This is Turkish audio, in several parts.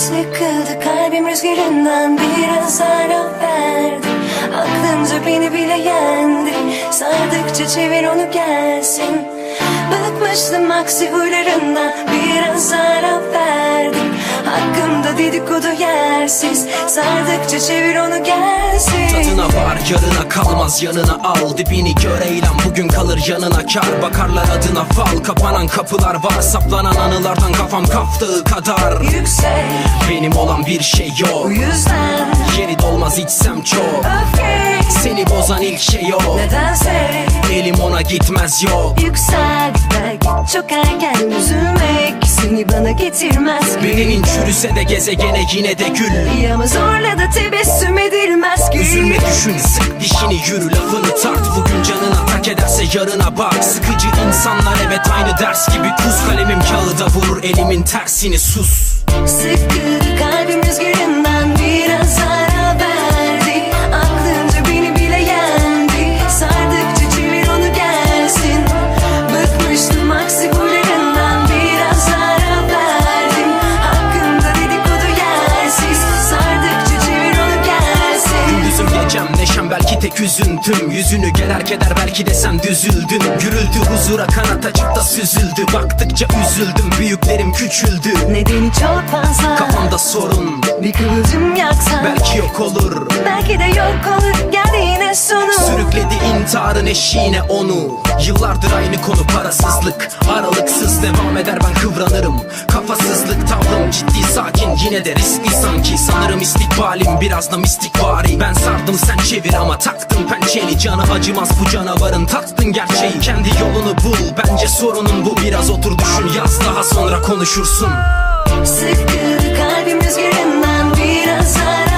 Sıkıldı kalbim rüzgarından biraz ara verdi. Aklınca beni bile yendi. Sardıkça çevir onu gelsin. Bıkmıştım aksi huylarından biraz ara verdim Hakkımda dedikodu yersiz. Sardıkça çevir onu gelsin. Tadına var yarına kalmaz yanına al. Dibini gör eylem bugün kalır yanına. Kar Bakarlar adına fal. Kapanan kapılar var Saplanan anılardan kafam kaftığı kadar. Yüksek. Benim olan bir şey yok. Bu yüzden Yeri dolmaz içsem çok. Öfke. Seni bozan ilk şey o. Nedense. Elim ona gitmez yok. Yüksel belki çok erken üzülmek Seni bana getirmez Bedenin çürüse de gezegene yine de gül. Ama zorla da tebessüm edilmez ki. Üzülme düşün sık dişini yürü lafını tart. Bugün canına tak ederse yarına bak. Sıkıcı insanlar evet aynı ders gibi. Kuz kalemim kağıda vurur elimin tersini sus. Sıkı üzüntüm Yüzünü geler keder belki de sen düzüldün Gürüldü huzura kanat açıp da süzüldü. Baktıkça üzüldüm büyüklerim küçüldü. Nedeni çok fazla. Kafamda sorun. Bir kıvılcım yaksan belki yok olur. Belki de yok olur. Geldi yine sonu Sürükledi intiharın eşiğine onu. Yıllardır aynı konu parasızlık. Aralıksız devam eder ben kıvranırım. Kafasızlık tavrım ciddi sakin. Yine de riskli sanki. Sanırım istikbalim biraz da mistik vari Ben sardım sen çevir ama taktın pençeni Canı acımaz bu canavarın taktın gerçeği. Kendi yolunu bul bence sorunun bu. Biraz otur düşün yaz daha sonra konuşursun. Sıkı kalbim rüzgarından biraz ara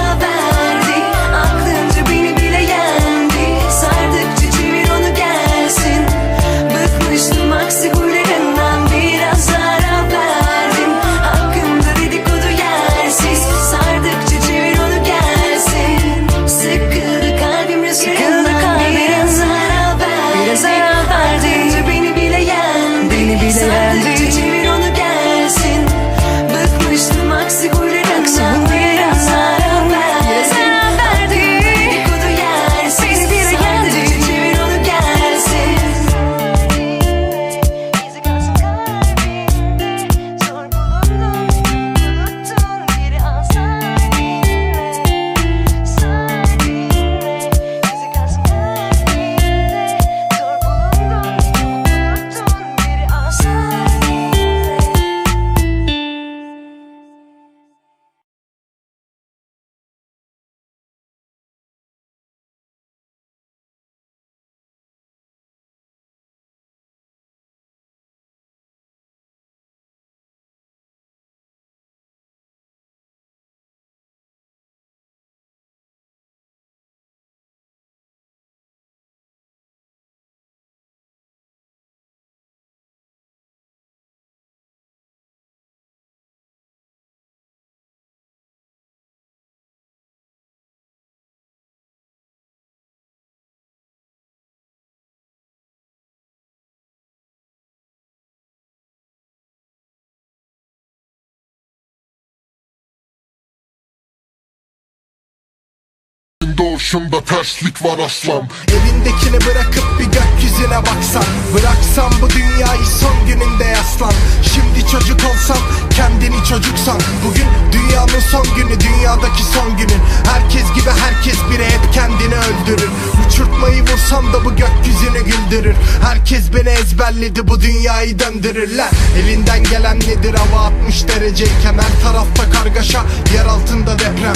Doğuşunda terslik var aslan. Elindekini bırakıp bir gökyüzüne baksan. Bıraksam bu dünyayı son gününde yaslan. Şimdi çocuk olsam kendini çocuksan. Bugün dünyanın son günü dünyadaki son günün Herkes gibi herkes biri hep kendini öldürür. Uçurtmayı vursam da bu gökyüzünü güldürür. Herkes beni ezberledi bu dünyayı döndürürler Elinden gelen nedir? Hava 60 dereceyken Her tarafta kargaşa yer altında deprem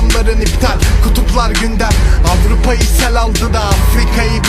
Planların iptal. Kutuplar gündem. Avrupa'yı sel aldı da Afrika'yı